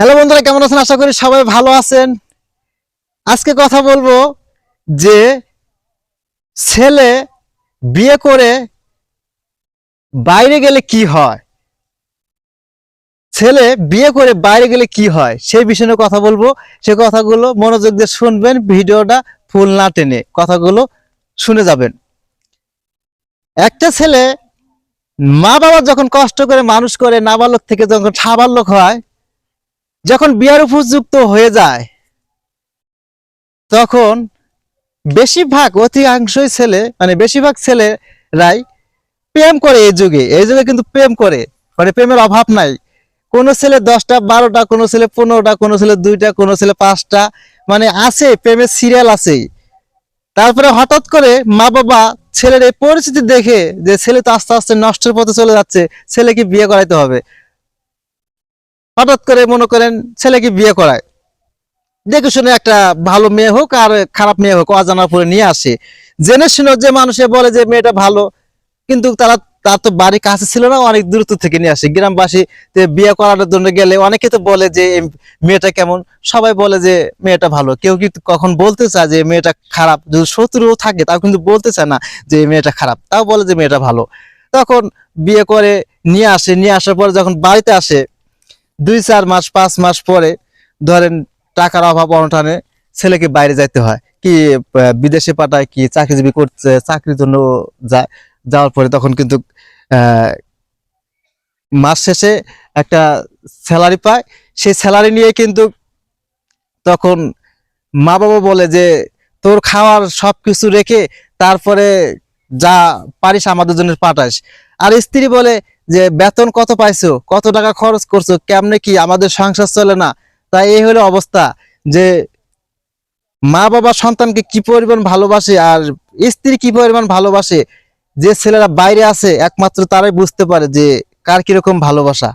Hello বন্ধুরা, কেমন আছেন? আশা করি সবাই ভালো আছেন। আজকে কথা বলব যে ছেলে বিয়ে করে বাইরে গেলে কি হয়? ছেলে বিয়ে করে বাইরে গেলে কি হয়? সেই বিষয়ে কথা বলব। সে কথাগুলো মনোযোগ দিয়ে শুনবেন, ভিডিওটা ফুল না টেনে কথাগুলো শুনে যাবেন। একটা ছেলে মা বাবা যখন কষ্ট করে মানুষ করে, নাবালক থেকে যখন সাবালক হয় যখন বিয়ার উপযুক্ত হয়ে যায়, তখন বেশিরভাগ অধিকাংশই ছেলে মানে বেশিরভাগ ছেলেরাই প্রেম করে এই যুগে। এই যুগে কিন্তু প্রেম করে মানে প্রেমের অভাব নাই। কোনো ছেলে দশটা, বারোটা, কোনো ছেলে পনেরোটা, কোনো ছেলে দুইটা, কোনো ছেলে পাঁচটা মানে আছে, প্রেমের সিরিয়াল আছেই। তারপরে হঠাৎ করে মা বাবা ছেলের এই পরিস্থিতি দেখে যে ছেলে তো আস্তে আস্তে নষ্টের পথে চলে যাচ্ছে, ছেলেকে বিয়ে করাইতে হবে। হঠাৎ করে মনে করেন ছেলেকে বিয়ে করায়। দেখে শুনে একটা ভালো মেয়ে হোক আর খারাপ মেয়ে হোক অজানার পরে নিয়ে আসে। জেনে শুনে যে মানুষে বলে যে মেয়েটা ভালো, কিন্তু তারা, তার তো বাড়ি কাছে ছিল না, অনেক দূরত্ব থেকে নিয়ে আসে। গ্রামবাসী বিয়ে করানোর জন্য গেলে অনেকে তো বলে যে মেয়েটা কেমন? সবাই বলে যে, মেয়েটা ভালো। কেউ কিন্তু কখন বলতে চায় যে, মেয়েটা খারাপ? যদি শত্রুও থাকে, তাও কিন্তু বলতে চায় না যে মেয়েটা খারাপ। তাও বলে যে, মেয়েটা ভালো। তখন বিয়ে করে নিয়ে আসে। নিয়ে আসার পরে যখন বাড়িতে আসে দুই, চার মাস, পাঁচ মাস পরে ধরেন টাকার অভাব অনটনে ছেলেকে বাইরে যাইতে হয়। কি বিদেশে পাঠায়, কি চাকরিজীবী করছে, চাকরির জন্য যায় যাওয়ার পরে তখন কিন্তু মাস শেষে একটা স্যালারি পায়। সেই স্যালারি নিয়ে কিন্তু তখন মা বাবা বলে যে, তোর খাওয়ার সব কিছু রেখে তারপরে যা পারিস আমাদের জন্য পাঠাস। আর স্ত্রী বলে যে বেতন কত পাইছো, কত টাকা খরচ করছ, কেমনে কি আমাদের সংসার চলে না? তাই এই হলো অবস্থা যে মা বাবা সন্তানকে কি পরিমাণ ভালোবাসে আর স্ত্রী কি পরিমাণ ভালোবাসে, যে ছেলেরা বাইরে আছে, একমাত্র তারাই বুঝতে পারে যে কার কীরকম ভালোবাসা।